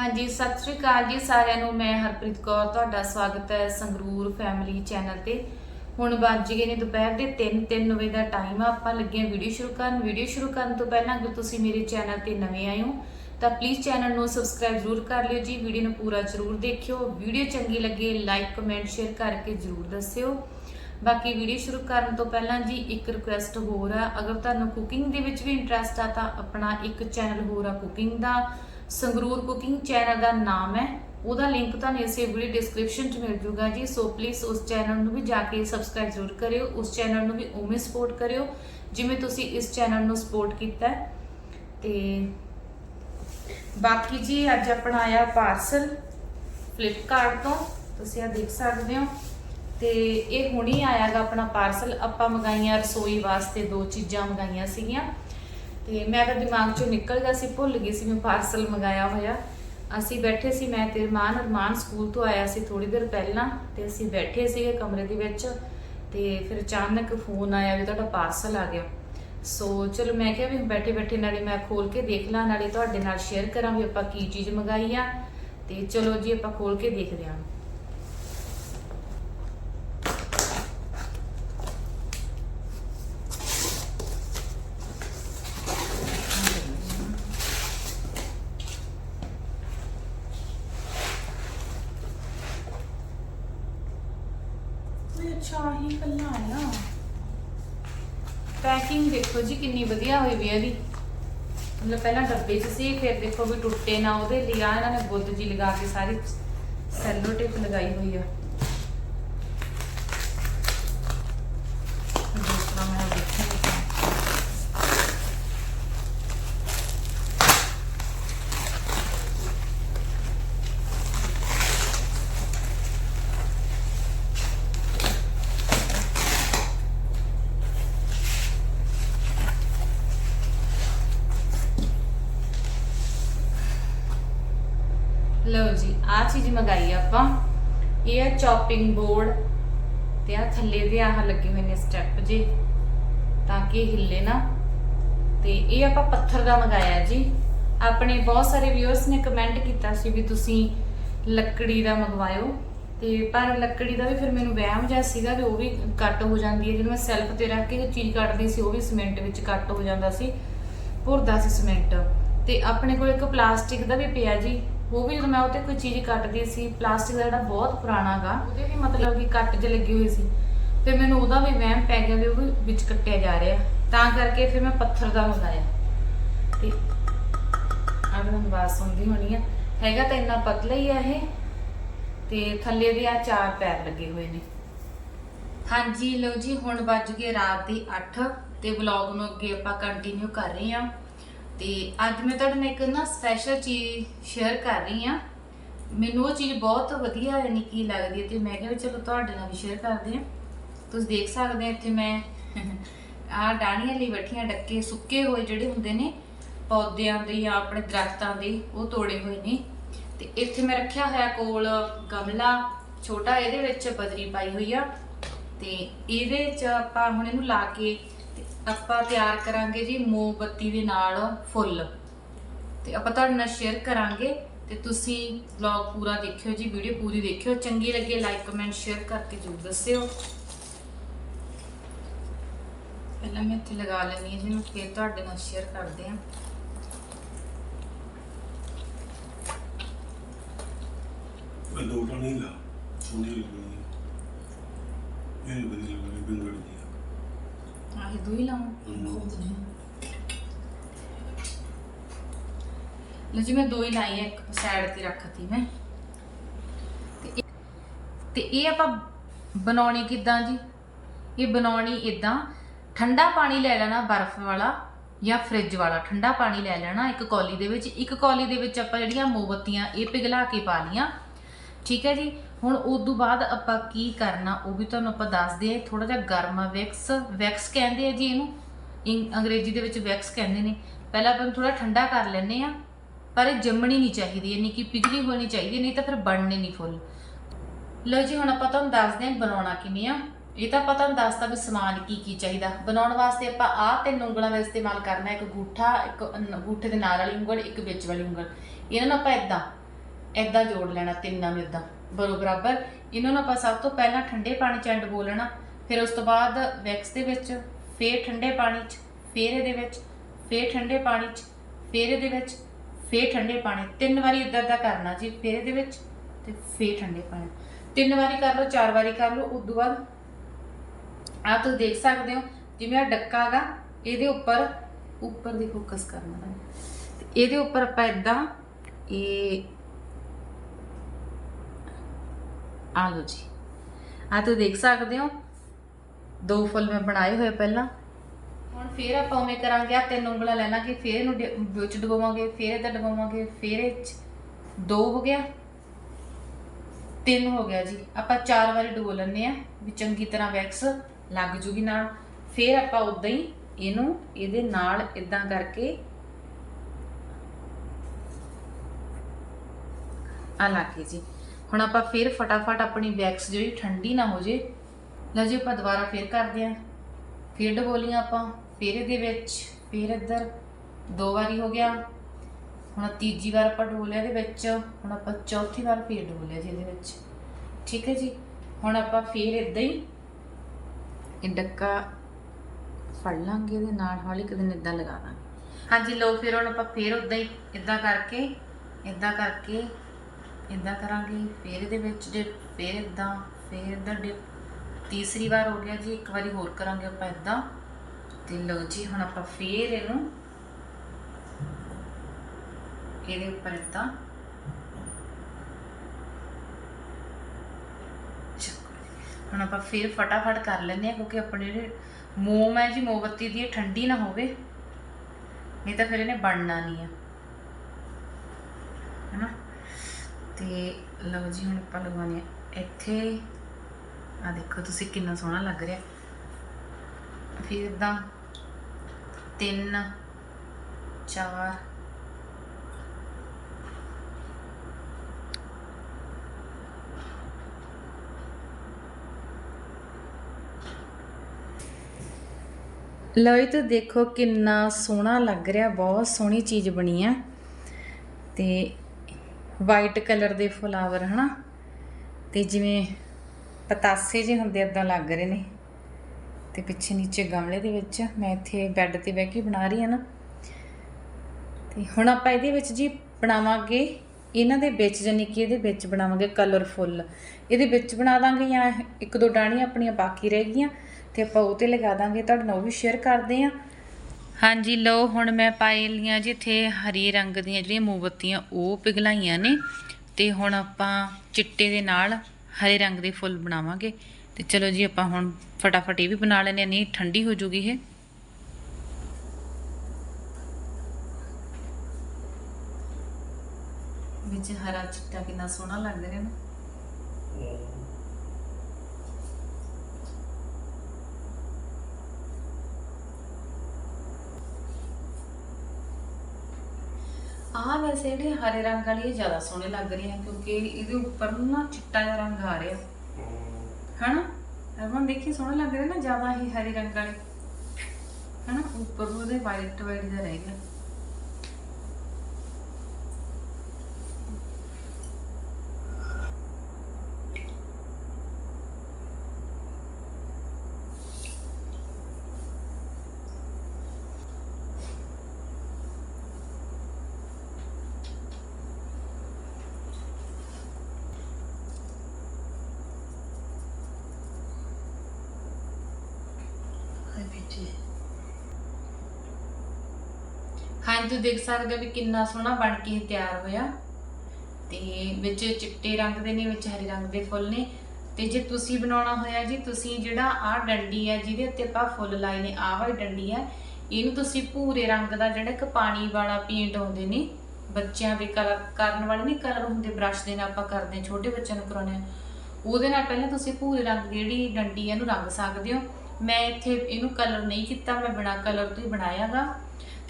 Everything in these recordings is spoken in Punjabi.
ਹਾਂਜੀ, ਸਤਿ ਸ੍ਰੀ ਅਕਾਲ ਜੀ ਸਾਰਿਆਂ ਨੂੰ। ਮੈਂ ਹਰਪ੍ਰੀਤ ਕੌਰ, ਤੁਹਾਡਾ ਸਵਾਗਤ ਹੈ ਸੰਗਰੂਰ ਫੈਮਿਲੀ ਚੈਨਲ ਤੇ। ਹੁਣ ਵੱਜ ਗਏ ਨੇ ਦੁਪਹਿਰ ਦੇ 3:03 ਵਜੇ ਦਾ ਟਾਈਮ ਆ। ਆਪਾਂ ਲੱਗੇ ਹਾਂ ਵੀਡੀਓ ਸ਼ੁਰੂ ਕਰਨ। ਵੀਡੀਓ ਸ਼ੁਰੂ ਕਰਨ ਤੋਂ ਪਹਿਲਾਂ ਅਗਰ ਤੁਸੀਂ ਮੇਰੇ ਚੈਨਲ ਤੇ ਨਵੇਂ ਆਏ ਹੋ, ਤਾਂ ਪਲੀਜ਼ ਚੈਨਲ ਨੂੰ ਸਬਸਕ੍ਰਾਈਬ ਜ਼ਰੂਰ ਕਰ ਲਿਓ ਜੀ। ਵੀਡੀਓ ਨੂੰ ਪੂਰਾ ਜ਼ਰੂਰ ਦੇਖਿਓ। ਵੀਡੀਓ ਚੰਗੀ ਲੱਗੇ ਲਾਈਕ ਕਮੈਂਟ ਸ਼ੇਅਰ ਕਰਕੇ ਜ਼ਰੂਰ ਦੱਸਿਓ। ਬਾਕੀ ਵੀਡੀਓ ਸ਼ੁਰੂ ਕਰਨ ਤੋਂ ਪਹਿਲਾਂ ਜੀ, ਇੱਕ ਰਿਕੁਐਸਟ ਹੋਰ ਆ। ਅਗਰ ਤੁਹਾਨੂੰ ਕੁਕਿੰਗ ਦੇ ਵਿੱਚ ਵੀ ਇੰਟਰਸਟ ਆ, ਤਾਂ ਆਪਣਾ ਇੱਕ ਚੈਨਲ ਹੋਰ ਆ ਕੁਕਿੰਗ ਦਾ। ਸੰਗਰੂਰ ਕੁਕਿੰਗ ਚੈਨਲ ਦਾ ਨਾਮ ਹੈ। ਉਹਦਾ ਲਿੰਕ ਤੁਹਾਨੂੰ ਇਸੇ ਵੀਡੀਓ ਡਿਸਕ੍ਰਿਪਸ਼ਨ 'ਚ ਮਿਲ ਜੂਗਾ ਜੀ। ਸੋ ਪਲੀਜ਼ ਉਸ ਚੈਨਲ ਨੂੰ ਵੀ ਜਾ ਕੇ ਸਬਸਕ੍ਰਾਈਬ ਜ਼ਰੂਰ ਕਰਿਓ। ਉਸ ਚੈਨਲ ਨੂੰ ਵੀ ਉਵੇਂ ਸਪੋਰਟ ਕਰਿਓ, ਜਿਵੇਂ ਤੁਸੀਂ ਇਸ ਚੈਨਲ ਨੂੰ ਸਪੋਰਟ ਕੀਤਾ ਹੈ। ਤੇ ਬਾਕੀ ਜੀ, ਅੱਜ ਆਪਣਾ ਆਇਆ ਪਾਰਸਲ ਫਲਿੱਪਕਾਰਟ ਤੋਂ। ਤੁਸੀਂ ਆ ਦੇਖ ਸਕਦੇ ਹੋ। ਤੇ ਇਹ ਹੁਣੀ ਆਇਆਗਾ ਆਪਣਾ ਪਾਰਸਲ ਆਪਾਂ ਮੰਗਾਈਆਂ ਰਸੋਈ ਵਾਸਤੇ ਦੋ ਚੀਜ਼ਾਂ ਮੰਗਾਈਆਂ ਸੀਗੀਆਂ। ਤੇ ਮੈਂ ਤਾਂ ਦਿਮਾਗ ਚੋਂ ਨਿਕਲ ਗਿਆ ਸੀ, ਭੁੱਲ ਗਈ ਸੀ, ਮੈਂ ਪਾਰਸਲ ਮੰਗਾਇਆ ਹੋਇਆ। ਅਸੀਂ ਬੈਠੇ ਸੀ, ਮੈਂ ਤੇ ਰਮਾਨ ਰਮਾਨ ਸਕੂਲ ਤੋਂ ਆਇਆ ਸੀ ਥੋੜੀ ਦੇਰ ਪਹਿਲਾਂ ਤੇ ਅਸੀਂ ਬੈਠੇ ਸੀਗੇ ਕਮਰੇ ਦੇ ਵਿੱਚ ਤੇ ਫਿਰ ਅਚਾਨਕ ਫੋਨ ਆਇਆ ਵੀ ਤੁਹਾਡਾ ਪਾਰਸਲ ਆ ਗਿਆ। ਸੋ ਚਲੋ ਮੈਂ ਕਿਹਾ ਵੀ ਬੈਠੇ ਬੈਠੇ ਨਾਲੇ ਮੈਂ ਖੋਲ ਕੇ ਦੇਖ ਲਾਂ, ਨਾਲੇ ਤੁਹਾਡੇ ਨਾਲ ਸ਼ੇਅਰ ਕਰਾਂ ਵੀ ਆਪਾਂ ਕੀ ਚੀਜ਼ ਮੰਗਾਈ ਆ। ਤੇ ਚਲੋ ਜੀ, ਆਪਾਂ ਖੋਲ ਕੇ ਦੇਖਦੇ ਹਾਂ। ਓਏ ਹੀ ਕੱਲਾ ਆਇਆ। ਪੈਕਿੰਗ ਦੇਖੋ ਜੀ, ਕਿੰਨੀ ਵਧੀਆ ਹੋਈ ਵੀ ਇਹਦੀ। ਮਤਲਬ ਪਹਿਲਾਂ ਡੱਬੇ 'ਚ ਸੀ, ਫਿਰ ਦੇਖੋ ਵੀ ਟੁੱਟੇ ਨਾ ਉਹਦੇ ਲਈ। ਆ ਇਹਨਾਂ ਨੇ ਬੁੱਧ ਜੀ ਲਗਾ ਕੇ ਸਾਰੀ ਸੈਲੋ ਟੇਪ ਲਗਾਈ ਹੋਈ ਆ ਦੂਸਰਾ ਮੈਂ ਦੇਖਿਆ ਲਓ ਜੀ ਆ ਚੀਜ਼ ਮੰਗਾਈ ਆਪਾਂ। ਇਹ ਹੈ ਚੌਪਿੰਗ ਬੋਰਡ ਤੇ ਆ ਥੱਲੇ ਦੇ ਆਹ ਲੱਗੇ ਹੋਏ ਨੇ ਸਟੈਪ ਜੀ, ਤਾਂ ਕਿ ਹਿੱਲੇ ਨਾ। ਤੇ ਇਹ ਆਪਾਂ ਪੱਥਰ ਦਾ ਮੰਗਾਇਆ ਜੀ। ਆਪਣੇ ਬਹੁਤ ਸਾਰੇ ਵਿਊਅਰਸ ਨੇ ਕਮੈਂਟ ਕੀਤਾ ਸੀ ਵੀ ਤੁਸੀਂ ਲੱਕੜੀ ਦਾ ਮੰਗਵਾਇਓ। ਤੇ ਪਰ ਲੱਕੜੀ ਦਾ ਵੀ ਫਿਰ ਮੈਨੂੰ ਵਹਿਮ ਜਿਹਾ ਸੀਗਾ ਵੀ ਉਹ ਵੀ ਕੱਟ ਹੋ ਜਾਂਦੀ ਹੈ। ਜਦੋਂ ਮੈਂ ਸੈਲਫ ਤੇ ਰੱਖ ਕੇ ਚੀਜ਼ ਕੱਟਦੀ ਸੀ, ਉਹ ਵੀ ਸੀਮੈਂਟ ਵਿੱਚ ਕੱਟ ਹੋ ਜਾਂਦਾ ਸੀ। ਭੁਰਦਾ ਸੀ ਸਿਮੈਂਟ ਤੇ ਆਪਣੇ ਕੋਲ ਇੱਕ ਪਲਾਸਟਿਕ ਦਾ ਵੀ ਪਿਆ ਜੀ। ਉਹ ਵੀ ਜਦੋਂ ਮੈਂ ਉਹ ਕੋਈ ਚੀਜ਼ ਕੱਟਦੀ ਸੀ, ਪਲਾਸਟਿਕ ਦਾ ਜਿਹੜਾ ਬਹੁਤ ਪੁਰਾਣਾ ਗਾ, ਉਹਦੇ ਵੀ ਮਤਲਬ ਕਿ ਕੱਟ ਜ ਲੱਗੇ ਹੋਏ ਸੀ। ਫਿਰ ਮੈਨੂੰ ਉਹਦਾ ਵੀ ਵਹਿਮ ਪੈ ਗਿਆ ਵੀ ਉਹ ਵਿੱਚ ਕੱਟਿਆ ਜਾ ਰਿਹਾ। ਤਾਂ ਕਰਕੇ ਫਿਰ ਮੈਂ ਪੱਥਰ ਦਾ ਮੰਗਾਇਆ। ਤੇ ਆਹ ਤੁਹਾਨੂੰ ਆਵਾਜ਼ ਸੁਣਦੀ ਹੋਣੀ ਆ। ਹੈਗਾ ਤਾਂ ਇੰਨਾ ਪਤਲਾ ਹੀ ਆ ਇਹ। ਤੇ ਥੱਲੇ ਦੇ ਆ ਚਾਰ ਪੈਰ ਲੱਗੇ ਹੋਏ ਨੇ। ਹਾਂਜੀ, ਲਓ ਜੀ, ਹੁਣ ਵੱਜ ਗਏ ਰਾਤ ਦੇ 8 ਤੇ ਵਲੌਗ ਨੂੰ ਅੱਗੇ ਆਪਾਂ ਕੰਟੀਨਿਊ ਕਰ ਰਹੇ ਹਾਂ। ਤੇ ਅੱਜ ਮੈਂ ਤੁਹਾਡੇ ਨਾਲ ਇੱਕ ਨਾ ਸਪੈਸ਼ਲ ਚੀਜ਼ ਸ਼ੇਅਰ ਕਰ ਰਹੀ ਹਾਂ। ਮੈਨੂੰ ਉਹ ਚੀਜ਼ ਬਹੁਤ ਵਧੀਆ ਯਾਨੀ ਕੀ ਲੱਗਦੀ ਹੈ ਤੇ ਮੈਂ ਕਿਹਾ ਵੀ ਚਲੋ ਤੁਹਾਡੇ ਨਾਲ ਵੀ ਸ਼ੇਅਰ ਕਰਦੇ ਹਾਂ। ਤੁਸੀਂ ਦੇਖ ਸਕਦੇ ਹੋ ਇੱਥੇ ਮੈਂ ਆਹ ਡਾਣੀਆਂ ਲਈ ਬੈਠੀਆਂ, ਡੱਕੇ ਸੁੱਕੇ ਹੋਏ ਜਿਹੜੇ ਹੁੰਦੇ ਨੇ, ਪੌਦਿਆਂ ਦੇ ਜਾਂ ਆਪਣੇ ਦਰਖਤਾਂ ਦੇ, ਉਹ ਤੋੜੇ ਹੋਏ ਨੇ। ਤੇ ਇੱਥੇ ਮੈਂ ਰੱਖਿਆ ਹੋਇਆ ਕੋਲ ਗਮਲਾ, ਛੋਟਾ ਇਹਦੇ ਵਿੱਚ ਬਦਰੀ ਪਾਈ ਹੋਈ ਆ। ਤੇ ਇਹਦੇ ਚ ਆਪਾਂ ਹੁਣ ਇਹਨੂੰ ਲਾ ਕੇ ਆਪਾਂ ਤਿਆਰ ਕਰਾਂਗੇ ਜੀ ਮੋਮਬੱਤੀ ਦੇ ਨਾਲ ਫੁੱਲ। ਤੇ ਆਪਾਂ ਤੁਹਾਡੇ ਨਾਲ ਸ਼ੇਅਰ ਕਰਾਂਗੇ ਤੇ ਤੁਸੀਂ ਵਲੌਗ ਪੂਰਾ ਦੇਖਿਓ ਜੀ ਵੀਡੀਓ ਪੂਰੀ ਦੇਖਿਓ। ਚੰਗੀ ਲੱਗੇ ਲਾਈਕ ਕਮੈਂਟ ਸ਼ੇਅਰ ਕਰਕੇ ਜ਼ਰੂਰ ਦੱਸਿਓ। ਪਹਿਲਾਂ ਮੈਂ ਇੱਥੇ ਲਗਾ ਲੈਣੀ ਹੈ ਜਿਹਨੂੰ ਫਿਰ ਤੁਹਾਡੇ ਨਾਲ ਸ਼ੇਅਰ ਕਰਦੇ ਹਾਂ। ਮੈਂ ਦੋ ਤਾਂ ਨਹੀਂ ਲਾ ਸੋਹਣੀ ਲੱਗਣੀ ਹੈ। ਇਹ ਵਧੀਆ ਲੱਗਣੀ ਬਿੰਗੜ ਦੀ ਆਹ ਦੋ ਹੀ। ਲਾਵਾਂ ਲੋ ਜੀ ਮੈਂ ਦੋ ਹੀ ਲਾਈ ਆ ਇੱਕ ਸਾਈਡ ਤੇ ਰੱਖਤੀ ਮੈਂ। ਤੇ ਇਹ- ਤੇ ਇਹ ਆਪਾਂ ਬਣਾਉਣੀ ਕਿੱਦਾਂ ਜੀ? ਇਹ ਬਣਾਉਣੀ ਇਦਾਂ ਠੰਡਾ ਪਾਣੀ ਲੈ ਲੈਣਾ ਬਰਫ਼ ਵਾਲਾ ਜਾਂ ਫ੍ਰਿਜ ਵਾਲਾ। ਠੰਡਾ ਪਾਣੀ ਲੈ ਲੈਣਾ ਇੱਕ ਕੌਲੀ ਦੇ ਵਿੱਚ। ਇੱਕ ਕੌਲੀ ਦੇ ਵਿੱਚ ਆਪਾਂ ਜਿਹੜੀਆਂ ਮੋਮਬੱਤੀਆਂ ਇਹ ਪਿਘਲਾ ਕੇ ਪਾ ਲੀਆਂ ਠੀਕ ਹੈ ਜੀ? ਹੁਣ ਉਸ ਤੋਂ ਬਾਅਦ ਆਪਾਂ ਕੀ ਕਰਨਾ, ਉਹ ਵੀ ਤੁਹਾਨੂੰ ਆਪਾਂ ਦੱਸਦੇ ਆ ਥੋੜਾ ਜਿਹਾ ਗਰਮ ਵੈਕਸ ਵੈਕਸ ਕਹਿੰਦੇ ਆ ਜੀ ਇਹਨੂੰ। ਇੰ- ਅੰਗਰੇਜ਼ੀ ਦੇ ਵਿੱਚ ਵੈਕਸ ਕਹਿੰਦੇ ਨੇ। ਪਹਿਲਾਂ ਆਪਾਂ ਥੋੜਾ ਠੰਡਾ ਕਰ ਲੈਨੇ ਆ ਪਰ ਇਹ ਜੰਮਣੀ ਨਹੀਂ ਚਾਹੀਦੀ, ਯਾਨੀ ਕਿ ਪਿਘਲੀ ਹੋਣੀ ਚਾਹੀਦੀ, ਨਹੀਂ ਤਾਂ ਫਿਰ ਬਣਨੇ ਨਹੀਂ ਫੁੱਲ। ਲਓ ਜੀ, ਹੁਣ ਆਪਾਂ ਤੁਹਾਨੂੰ ਦੱਸਦੇ ਹਾਂ ਬਣਾਉਣਾ ਕਿਵੇਂ ਆ। ਇਹ ਤਾਂ ਪਤਾ ਨਹੀਂ ਦੱਸਦਾ ਵੀ ਸਮਾਨ ਕੀ ਕੀ ਚਾਹੀਦਾ। ਬਣਾਉਣ ਵਾਸਤੇ ਆਪਾਂ ਆਹ ਤਿੰਨ ਉਂਗਲਾਂ ਦਾ ਇਸਤੇਮਾਲ ਕਰਨਾ ਇੱਕ ਗੂਠਾ, ਇੱਕ ਗੂਠੇ ਦੇ ਨਾਲ ਵਾਲੀ ਉਂਗਲ, ਇੱਕ ਵਿੱਚ ਵਾਲੀ ਉਂਗਲ। ਇਹਨਾਂ ਨੂੰ ਆਪਾਂ ਇਦਾਂ ਐਦਾਂ ਜੋੜ ਲੈਣਾ, ਤਿੰਨਾਂ ਨੂੰ ਇਦਾਂ ਬਰੋ ਬਰਾਬਰ, ਇਹਨਾਂ ਨੂੰ ਆਪਾਂ ਸਭ ਤੋਂ ਪਹਿਲਾਂ ਠੰਡੇ ਪਾਣੀ ਚ ਐਂਡ ਬੋਲਣਾ ਫਿਰ ਉਸ ਤੋਂ ਬਾਅਦ ਵੈਕਸ ਦੇ ਵਿੱਚ, ਫੇਰ ਠੰਡੇ ਪਾਣੀ ਚ, ਫੇਰ ਇਹਦੇ ਵਿੱਚ, ਫੇਰ ਠੰਡੇ ਪਾਣੀ ਚ, ਫੇਰ ਇਹਦੇ ਵਿੱਚ, ਫੇਰ ਠੰਡੇ ਪਾਣੀ। ਤਿੰਨ ਵਾਰੀ ਇਦਾਂ ਦਾ ਕਰਨਾ ਜੀ, ਫੇਰ ਇਹਦੇ ਵਿੱਚ ਤੇ ਫੇਰ ਠੰਡੇ ਪਾਣੀ। ਤਿੰਨ ਵਾਰੀ ਕਰ ਲਓ, ਚਾਰ ਵਾਰੀ ਕਰ ਲਓ ਉਸ ਤੋਂ ਬਾਅਦ ਆ ਤੁਸੀਂ ਦੇਖ ਸਕਦੇ ਹੋ, ਜਿਵੇਂ ਆ ਡੱਕਾ ਹੈਗਾ, ਇਹਦੇ ਉੱਪਰ ਉੱਪਰ ਦੀ ਫੋਕਸ ਕਰਨਾ। ਹੈ ਇਹਦੇ ਉੱਪਰ ਆਪਾਂ ਇਦਾਂ ਇਹ ਆ ਲਓ ਜੀ। ਆ ਤੁਸੀਂ ਦੇਖ ਸਕਦੇ ਹੋ। ਦੋ ਫੁੱਲ ਮੈਂ ਬਣਾਏ ਹੋਏ ਪਹਿਲਾਂ। ਹੁਣ ਫੇਰ ਆਪਾਂ ਉਵੇਂ ਕਰਾਂਗੇ ਆ ਤਿੰਨ ਉਂਗਲਾਂ ਲੈ ਲਾਂਗੇ, ਫੇਰ ਇਹਨੂੰ ਵਿੱਚ ਡਬੋਵਾਂਗੇ, ਫੇਰ ਇਹਦਾ ਡਬੋਵਾਂਗੇ, ਫੇਰ ਇਹ ਦੋ ਹੋ ਗਿਆ। ਤਿੰਨ ਹੋ ਗਿਆ ਜੀ। ਆਪਾਂ ਚਾਰ ਵਾਰੀ ਡਬੋ ਲੈਂਦੇ ਆ ਵੀ ਚੰਗੀ ਤਰ੍ਹਾਂ ਵੈਕਸ ਲੱਗ ਜੂਗੀ ਨਾਲ। ਫੇਰ ਆਪਾਂ ਉਦਾਂ ਹੀ ਇਹਨੂੰ ਇਹਦੇ ਨਾਲ ਇਦਾਂ ਕਰਕੇ ਆ ਲਾ ਕੇ ਜੀ। ਹੁਣ ਆਪਾਂ ਫਿਰ ਫਟਾਫਟ ਆਪਣੀ ਵੈਕਸ ਜਿਹੜੀ ਠੰਡੀ ਨਾ ਹੋ ਜੇ। ਲਓ ਜੀ ਆਪਾਂ ਦੁਬਾਰਾ ਫਿਰ ਕਰਦੇ ਆਂ ਫਿਰ ਡਬੋਲੀਆਂ ਆਪਾਂ, ਫਿਰ ਇਹਦੇ ਵਿੱਚ, ਫਿਰ ਇੱਧਰ ਦੋ ਵਾਰੀ ਹੋ ਗਿਆ। ਹੁਣ ਤੀਜੀ ਵਾਰ ਆਪਾਂ ਡਬੋਲਿਆ ਇਹਦੇ ਵਿੱਚ। ਹੁਣ ਆਪਾਂ ਚੌਥੀ ਵਾਰ ਫਿਰ ਡਬੋਲਿਆ ਜੀ ਇਹਦੇ ਵਿੱਚ। ਠੀਕ ਹੈ ਜੀ? ਹੁਣ ਆਪਾਂ ਫਿਰ ਇਦਾਂ ਹੀ ਇਹ ਡੱਕਾ ਫੜ ਲਾਂਗੇ ਇਹਦੇ ਨਾਲ, ਹੌਲੀ ਇੱਕ ਦਿਨ ਇਦਾਂ ਲਗਾ ਦਾਂਗੇ। ਹਾਂਜੀ ਲੋ ਫਿਰ ਹੁਣ ਆਪਾਂ ਫਿਰ ਉਦਾਂ ਹੀ ਇਦਾਂ ਕਰਕੇ ਇਦਾਂ ਕਰਕੇ ਇਦਾਂ ਕਰਾਂਗੇ, ਫਿਰ ਇਹਦੇ ਵਿੱਚ ਡਿਪ ਫਿਰ ਇਦਾਂ ਫਿਰ ਇਦਾਂ ਡਿਪ, ਤੀਸਰੀ ਵਾਰ ਹੋ ਗਿਆ ਜੀ, ਇੱਕ ਵਾਰੀ ਹੋਰ ਕਰਾਂਗੇ ਆਪਾਂ ਇਦਾਂ ਤੇ ਲਓ ਜੀ, ਹੁਣ ਆਪਾਂ ਫੇਰ ਇਹਨੂੰ ਇਹਦੇ ਉੱਪਰ ਇਦਾਂ ਹੁਣ ਆਪਾਂ ਫੇਰ ਫਟਾਫਟ ਕਰ ਲੈਂਦੇ ਆ ਕਿਉਂਕਿ ਆਪਣੇ ਜਿਹੜੇ ਮੋਮ ਹੈ ਜੀ, ਮੋਮਬੱਤੀ ਦੀ, ਇਹ ਠੰਡੀ ਨਾ ਹੋਵੇ। ਨਹੀਂ ਤਾਂ ਫਿਰ ਇਹਨੇ ਬਣਨਾ ਨਹੀਂ ਆ ਹੈਨਾ ਤੇ ਲਓ ਜੀ, ਹੁਣ ਆਪਾਂ ਲਗਾਉਣੇ ਆ ਇੱਥੇ ਆ ਦੇਖੋ, ਤੁਸੀਂ ਕਿੰਨਾ ਸੋਹਣਾ ਲੱਗ ਰਿਹਾ। ਫਿਰ ਇਦਾਂ ਤਿੰਨ, ਚਾਰ, ਲਓ ਇਹ ਤਾਂ ਦੇਖੋ ਕਿੰਨਾ ਸੋਹਣਾ ਲੱਗ ਰਿਹਾ। ਬਹੁਤ ਸੋਹਣੀ ਚੀਜ਼ ਬਣੀ ਆ। ਤੇ ਵਾਈਟ ਕਲਰ ਦੇ ਫਲਾਵਰ, ਹਨਾ? ਤੇ ਜਿਵੇਂ ਪਤਾਸੇ ਜਿਹੇ ਹੁੰਦੇ ਏਦਾਂ ਲੱਗ ਰਹੇ ਨੇ। ਤੇ ਪਿੱਛੇ ਨੀਚੇ ਗਮਲੇ ਦੇ ਵਿੱਚ ਮੈਂ ਇੱਥੇ ਬੈੱਡ ਤੇ ਬਹਿ ਕੇ ਬਣਾ ਰਹੀ ਹਾਂ ਨਾ। ਤੇ ਹੁਣ ਆਪਾਂ ਇਹਦੇ ਵਿੱਚ ਜੀ ਬਣਾਵਾਂਗੇ, ਇਹਨਾਂ ਦੇ ਵਿੱਚ ਜਾਨੀ ਕਿ ਇਹਦੇ ਵਿੱਚ ਬਣਾਵਾਂਗੇ ਕਲਰਫੁੱਲ ਇਹਦੇ ਵਿੱਚ ਬਣਾ ਦਾਂਗੇ ਜਾਂ ਇੱਕ ਦੋ ਡਾਣੀਆਂ ਆਪਣੀਆਂ ਬਾਕੀ ਰਹਿ ਗਈਆਂ, ਤੇ ਆਪਾਂ ਉਹ ਤੇ ਲਗਾ ਦਾਂਗੇ। ਤੁਹਾਡੇ ਨਾਲ ਉਹ ਵੀ ਸ਼ੇਅਰ ਕਰਦੇ ਆਂ। ਹਾਂਜੀ, ਲਓ ਹੁਣ ਮੈਂ ਪਾਏ ਲੀਆਂ ਜੀ ਇੱਥੇ ਹਰੀ ਰੰਗ ਦੀਆਂ ਜਿਹੜੀਆਂ ਮੋਮਬੱਤੀਆਂ, ਉਹ ਪਿਘਲਾਈਆਂ ਨੇ ਤੇ ਹੁਣ ਆਪਾਂ ਚਿੱਟੇ ਦੇ ਨਾਲ ਹਰੇ ਰੰਗ ਦੇ ਫੁੱਲ ਬਣਾਵਾਂਗੇ। ਤੇ ਚਲੋ ਜੀ, ਆਪਾਂ ਹੁਣ ਫਟਾਫਟ ਇਹ ਵੀ ਬਣਾ ਲੈਂਦੇ ਹਾਂ। ਨਹੀਂ, ਠੰਡੀ ਹੋ ਜੂਗੀ ਇਹ। ਵਿੱਚ ਹਰਾ ਚਿੱਟਾ ਕਿੰਨਾ ਸੋਹਣਾ ਲੱਗਦਾ ਰਿਹਾ ਨਾ ਆਹ ਵੈਸੇ ਜਿਹੜੇ ਹਰੇ ਰੰਗ ਵਾਲੀ ਇਹ ਜ਼ਿਆਦਾ ਸੋਹਣੇ ਲੱਗ ਰਹੇ ਆ, ਕਿਉਂਕਿ ਇਹਦੇ ਉੱਪਰ ਨੂੰ ਨਾ ਚਿੱਟਾ ਜਿਹਾ ਰੰਗ ਆ ਰਿਹਾ। ਹਨਾ? ਅਰਮਨ ਦੇਖੀ, ਸੋਹਣਾ ਲੱਗ ਰਹੇ ਨਾ ਜ਼ਿਆਦਾ ਹੀ ਹਰੇ ਰੰਗ ਵਾਲੇ। ਹਨਾ? ਉੱਪਰ ਉਹਦੇ ਵਾਈਟ ਵਾਈਟ ਜਿਹਾ ਰਹਿ ਗਿਆ। ਹਾਂਜੀ ਤੁਸੀਂ ਦੇਖ ਸਕਦੇ ਹੋ ਵੀ ਕਿੰਨਾ ਸੋਹਣਾ ਬਣ ਕੇ ਇਹ ਤਿਆਰ ਹੋਇਆ। ਤੇ ਵਿੱਚ ਚਿੱਟੇ ਰੰਗ ਦੇ ਨੇ, ਵਿੱਚ ਹਰੇ ਰੰਗ ਦੇ ਫੁੱਲ ਨੇ। ਤੇ ਜੇ ਤੁਸੀਂ ਬਣਾਉਣਾ ਹੋਇਆ ਜੀ, ਤੁਸੀਂ ਜਿਹੜਾ ਆਹ ਡੰਡੀ ਹੈ, ਜਿਹਦੇ ਉੱਤੇ ਆਪਾਂ ਫੁੱਲ ਲਾਏ ਨੇ, ਆਹ ਵਾਲੀ ਡੰਡੀ ਹੈ, ਇਹਨੂੰ ਤੁਸੀਂ ਭੂਰੇ ਰੰਗ ਦਾ ਜਿਹੜਾ ਇੱਕ ਪਾਣੀ ਵਾਲਾ ਪੇਂਟ ਆਉਂਦੇ ਨੇ, ਬੱਚਿਆਂ ਦੇ ਕਲਰ ਕਰਨ ਵਾਲੇ ਨਹੀਂ ਕਲਰ ਹੁੰਦੇ ਬ੍ਰਸ਼ ਦੇ ਨਾਲ ਆਪਾਂ ਕਰਦੇ ਹਾਂ, ਛੋਟੇ ਬੱਚਿਆਂ ਨੂੰ ਕਰਾਉਂਦੇ ਆ ਉਹਦੇ ਨਾਲ ਪਹਿਲਾਂ ਤੁਸੀਂ ਭੂਰੇ ਰੰਗ ਦੀ ਜਿਹੜੀ ਡੰਡੀ ਹੈ, ਇਹਨੂੰ ਰੰਗ ਸਕਦੇ ਹੋ। ਮੈਂ ਇੱਥੇ ਇਹਨੂੰ ਕਲਰ ਨਹੀਂ ਕੀਤਾ, ਮੈਂ ਬਿਨਾ ਕਲਰ ਤੋਂ ਹੀ ਬਣਾਇਆਗਾ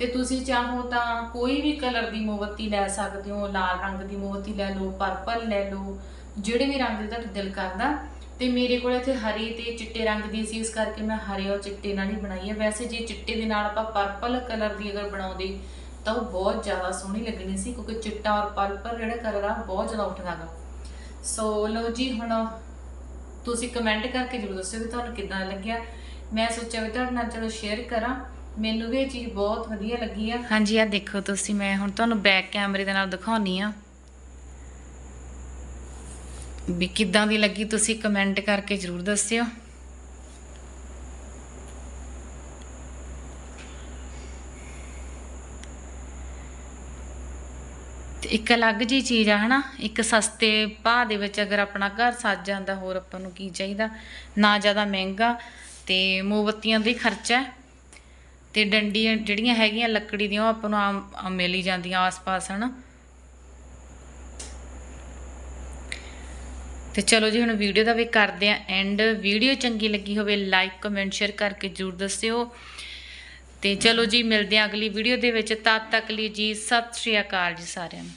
ਤੇ ਤੁਸੀਂ ਚਾਹੋ ਤਾਂ ਕੋਈ ਵੀ ਕਲਰ ਦੀ ਮੋਮਬੱਤੀ ਲੈ ਸਕਦੇ ਹੋ, ਲਾਲ ਰੰਗ ਦੀ ਮੋਮਬੱਤੀ ਲੈ ਲਓ ਪਰਪਲ ਲੈ ਲਓ, ਜਿਹੜੇ ਵੀ ਰੰਗ ਦੇ ਤੁਹਾਡਾ ਦਿਲ ਕਰਦਾ। ਤੇ ਮੇਰੇ ਕੋਲ ਇੱਥੇ ਹਰੇ ਤੇ ਚਿੱਟੇ ਰੰਗ ਦੀ ਸੀ, ਇਸ ਕਰਕੇ ਮੈਂ ਹਰੇ ਔਰ ਚਿੱਟੇ ਨਾਲ ਹੀ ਬਣਾਈ ਹੈ। ਵੈਸੇ ਜੇ ਚਿੱਟੇ ਦੇ ਨਾਲ ਆਪਾਂ ਪਰਪਲ ਕਲਰ ਦੀ ਅਗਰ ਬਣਾਉਂਦੇ, ਤਾਂ ਉਹ ਬਹੁਤ ਜ਼ਿਆਦਾ ਸੋਹਣੀ ਲੱਗਣੀ ਸੀ, ਕਿਉਂਕਿ ਚਿੱਟਾ ਔਰ ਪਰਪਲ ਜਿਹੜਾ ਕਲਰ ਆ, ਬਹੁਤ ਜ਼ਿਆਦਾ ਉੱਠਦਾ ਗਾ ਸੋ ਲਓ ਜੀ, ਹੁਣ ਤੁਸੀਂ ਕਮੈਂਟ ਕਰਕੇ ਜ਼ਰੂਰ ਦੱਸਿਓ ਕਿ ਤੁਹਾਨੂੰ ਕਿੱਦਾਂ ਲੱਗਿਆ। ਮੈਂ ਸੋਚਿਆ ਵੀ ਤੁਹਾਡੇ ਨਾਲ ਚਲੋ ਸ਼ੇਅਰ ਕਰਾਂ। ਮੈਨੂੰ ਵੀ ਇਹ ਚੀਜ਼ ਬਹੁਤ ਵਧੀਆ ਲੱਗੀ ਆ। ਹਾਂਜੀ ਆ ਦੇਖੋ ਤੁਸੀਂ, ਮੈਂ ਹੁਣ ਤੁਹਾਨੂੰ ਬੈਕ ਕੈਮਰੇ ਦੇ ਨਾਲ ਦਿਖਾਉਣੀ ਆ। ਵੀ ਕਿੱਦਾਂ ਦੀ ਲੱਗੀ ਤੁਸੀਂ ਕਮੈਂਟ ਕਰਕੇ ਜ਼ਰੂਰ ਦੱਸਿਓ। ਤੇ ਇੱਕ ਅਲੱਗ ਜੀ ਚੀਜ਼ ਆ, ਹਨਾ? ਇੱਕ ਸਸਤੇ ਭਾਅ ਦੇ ਵਿੱਚ ਅਗਰ ਆਪਣਾ ਘਰ ਸੱਜ ਜਾਂਦਾ, ਹੋਰ ਆਪਾਂ ਨੂੰ ਕੀ ਚਾਹੀਦਾ? ਨਾ ਜ਼ਿਆਦਾ ਮਹਿੰਗਾ ਤੇ ਮੋਮਬੱਤੀਆਂ ਦਾ ਹੀ ਖਰਚਾ ਹੈ। ਤੇ ਡੰਡੀਆਂ ਜਿਹੜੀਆਂ ਹੈਗੀਆਂ ਲੱਕੜੀ ਦੀਆਂ, ਉਹ ਆਪਾਂ ਨੂੰ ਆਮ ਮਿਲ ਹੀ ਜਾਂਦੀਆਂ ਆਸ-ਪਾਸ, ਹਨਾ? ਤੇ ਚਲੋ ਜੀ, ਹੁਣ ਵੀਡੀਓ ਦਾ ਵੀ ਕਰਦੇ ਆ ਐਂਡ ਵੀਡੀਓ ਚੰਗੀ ਲੱਗੀ ਹੋਵੇ ਲਾਈਕ ਕਮੈਂਟ ਸ਼ੇਅਰ ਕਰਕੇ ਜਰੂਰ ਦੱਸਿਓ। ਤੇ ਚਲੋ ਜੀ, ਮਿਲਦੇ ਆ ਅਗਲੀ ਵੀਡੀਓ ਦੇ ਵਿੱਚ। ਤਦ ਤੱਕ ਲਈ ਜੀ, ਸਤਿ ਸ਼੍ਰੀ ਅਕਾਲ ਜੀ ਸਾਰਿਆਂ ਨੂੰ।